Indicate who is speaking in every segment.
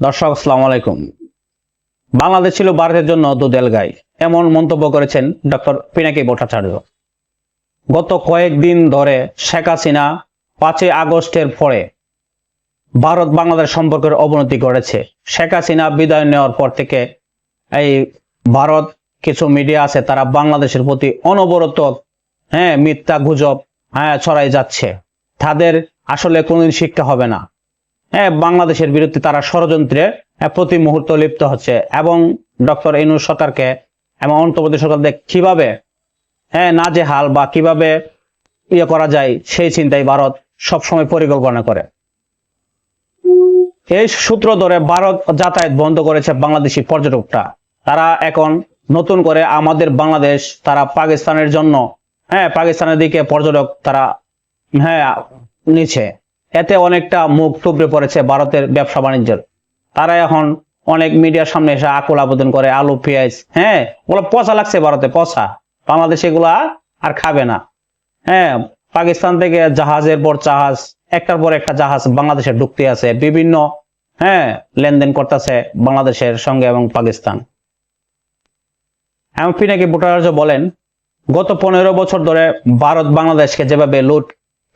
Speaker 1: দর্শক, আসসালামু আলাইকুম। বাংলাদেশ ছিল ভারতের জন্য দুদেল গাই এমন মন্তব্য করেছেন ডক্টর পিনাকি ভট্টাচার্য। গত কয়েকদিন ধরে শেখ হাসিনা পাঁচই আগস্টের পরে ভারত বাংলাদেশ সম্পর্কের অবনতি করেছে শেখ হাসিনা বিদায় নেওয়ার পর থেকে এই ভারত কিছু মিডিয়া আছে, তারা বাংলাদেশের প্রতি অনবরত হ্যাঁ মিথ্যা গুজব হ্যাঁ ছড়াই যাচ্ছে। তাদের আসলে কোনোদিন শিক্ষা হবে না। বাংলাদেশের বিরুদ্ধে তারা ষড়যন্ত্রে হ্যাঁ, প্রতি মুহূর্ত লিপ্ত হচ্ছে। এবং ডক্টর ইনুস সরকারকে এবং অন্তর্বর্তী সরকারদের কীভাবে হ্যাঁ নাজেহাল বা কীভাবে ইয়ে করা যায় সেই চিন্তায় ভারত সবসময় পরিকল্পনা করে। এই সূত্র ধরে ভারত যাতায়াত বন্ধ করেছে বাংলাদেশি পর্যটকরা। তারা এখন নতুন করে আমাদের বাংলাদেশ তারা পাকিস্তানের জন্য হ্যাঁ পাকিস্তানের দিকে পর্যটক তারা হ্যাঁ নিচ্ছে। এতে অনেকটা মুখ টুকরে পড়েছে ভারতের ব্যবসা বাণিজ্যের। তারা এখন অনেক মিডিয়ার সামনে এসে আকুল আবেদন করে, আলু, পেঁয়াজ হ্যাঁ ওগুলো পচা লাগছে ভারতে, পচা। বাংলাদেশ এগুলা আর খাবে না। হ্যাঁ পাকিস্তান থেকে জাহাজের পর জাহাজ, একটার পর একটা জাহাজ বাংলাদেশে ঢুকতে আছে। বিভিন্ন হ্যাঁ লেনদেন করতেছে বাংলাদেশের সঙ্গে এবং পাকিস্তান। এমনকি নাকি ভুটারাজ বলেন, গত পনেরো বছর ধরে ভারত বাংলাদেশকে যেভাবে লুট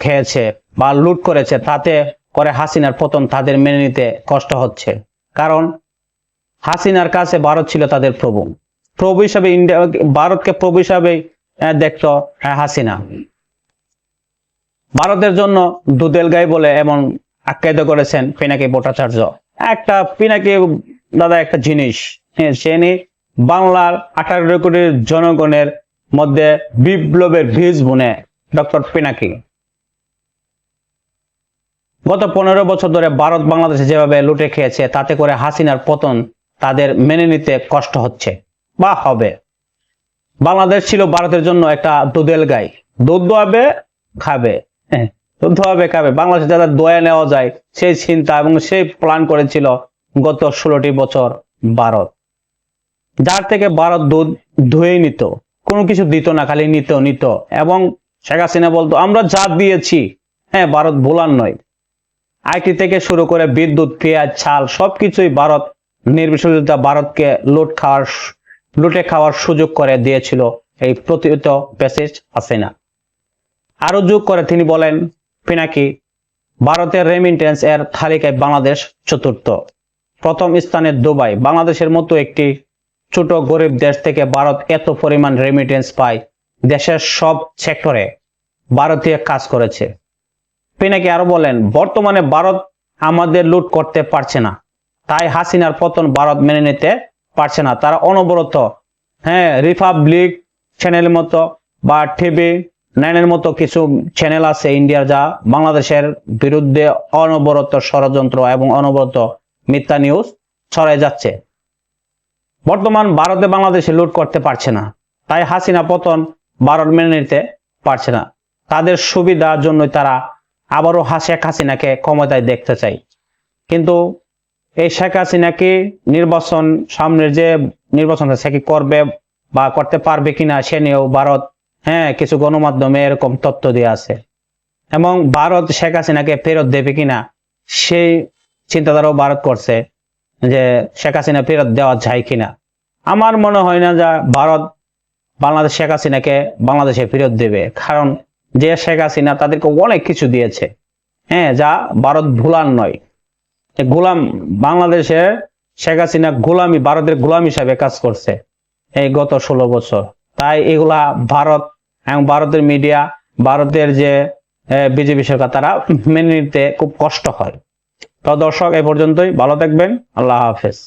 Speaker 1: খেয়েছে বা লুট করেছে তাতে করে হাসিনার পতন তাদের মেনে নিতে কষ্ট হচ্ছে। কারণ হাসিনার কাছে ভারত ছিল তাদের প্রভু। প্রভু হিসাবে ইন্ডিয়া ভারতকে প্রভু হিসাবে আহ, দেখতো হাসিনা। ভারতের জন্য দুদেল গাই বলে এমন আখ্যায়িত করেছেন পিনাকি ভট্টাচার্য। একটা পিনাকি দাদা একটা জিনিস সে বাংলার আঠারো কোটি জনগণের মধ্যে বিপ্লবের বীজ বুনে ডক্টর পিনাকি। গত পনেরো বছর ধরে ভারত বাংলাদেশে যেভাবে লুটে খেয়েছে তাতে করে হাসিনার পতন তাদের মেনে নিতে কষ্ট হচ্ছে। বা হবে। বাংলাদেশ ছিল ভারতের জন্য একটা দুধেল গাই। দুধ দোয়াবে খাবে। হ্যাঁ, দুধ দোয়াবে খাবে। বাংলাদেশে যাদের দয়া নেওয়া যায় সেই চিন্তা এবং সেই প্ল্যান করেছিল গত ষোলোটি বছর ভারত। যার থেকে ভারত দুধ ধুয়ে নিত কোনো কিছু দিত না খালি নিত নিত। এবং শেখ হাসিনা বলতো আমরা যা দিয়েছি হ্যাঁ ভারত ভোলার নয়। আইটি থেকে শুরু করে বিদ্যুৎ, পেঁয়াজ, ছাল, সবকিছুই ভারত নির্বিশেষতা ভারতকে লুট খাওয়ার লুটে খাওয়ার সুযোগ করে দিয়েছিল। এই প্রতিহিত প্যাসেজ হাসিনা। আরও যোগ করে তিনি বলেন, পিনাকি, ভারতের রেমিটেন্স এর তালিকায় বাংলাদেশ চতুর্থ। প্রথম স্থানে দুবাই, বাংলাদেশের মতো একটি ছোট গরিব দেশ থেকে ভারত এত পরিমাণ রেমিটেন্স পায়, দেশের সব সেক্টরে ভারতীয় কাজ করেছে। পিনাকি আরও বলেন, বর্তমানে ভারত আমাদের লুট করতে পারছে না। তাই হাসিনার পতন ভারত মেনে নিতে পারছে না। তারা অনবরত হ্যাঁ রিপাবলিক চ্যানেল মতো বা টিভি নাইনের মতো কিছু চ্যানেল আছে ইন্ডিয়ার যা বাংলাদেশের বিরুদ্ধে অনবরত ষড়যন্ত্র এবং অনবরত মিথ্যা নিউজ ছড়াই যাচ্ছে। বর্তমান ভারতে বাংলাদেশে লুট করতে পারছে না। তাই হাসিনা পতন ভারত মেনে নিতে পারছে না। তাদের সুবিধার জন্যই তারা আবারও শেখ হাসিনাকে ক্ষমতায় দেখতে চাই। কিন্তু এই শেখ হাসিনাকে নির্বাচন সামনের যে নির্বাচন সে কি করবে বা করতে পারবে কিনা সে নিয়েও ভারত হ্যাঁ কিছু গণমাধ্যমে এরকম তথ্য দিয়ে আছে। এবং ভারত শেখ হাসিনাকে ফেরত দেবে কিনা, সেই চিন্তাধারাও ভারত করছে যে শেখ হাসিনা ফেরত দেওয়া যায় কিনা। আমার মনে হয় না যে ভারত বাংলাদেশ শেখ হাসিনাকে বাংলাদেশে ফেরত দেবে, কারণ যে শেখ হাসিনা তাদেরকে অনেক কিছু দিয়েছে। হ্যাঁ যা ভারত ভুলার নয়। গোলাম, বাংলাদেশে শেখ হাসিনা গোলামি, ভারতের গোলাম হিসাবে কাজ করছে এই গত ষোলো বছর। তাই এগুলা ভারত এবং ভারতের মিডিয়া, ভারতের যে বিজেপি সরকার, তারা মেনে নিতে খুব কষ্ট হয়। তো দর্শক এই পর্যন্তই। ভালো থাকবেন। আল্লাহ হাফেজ।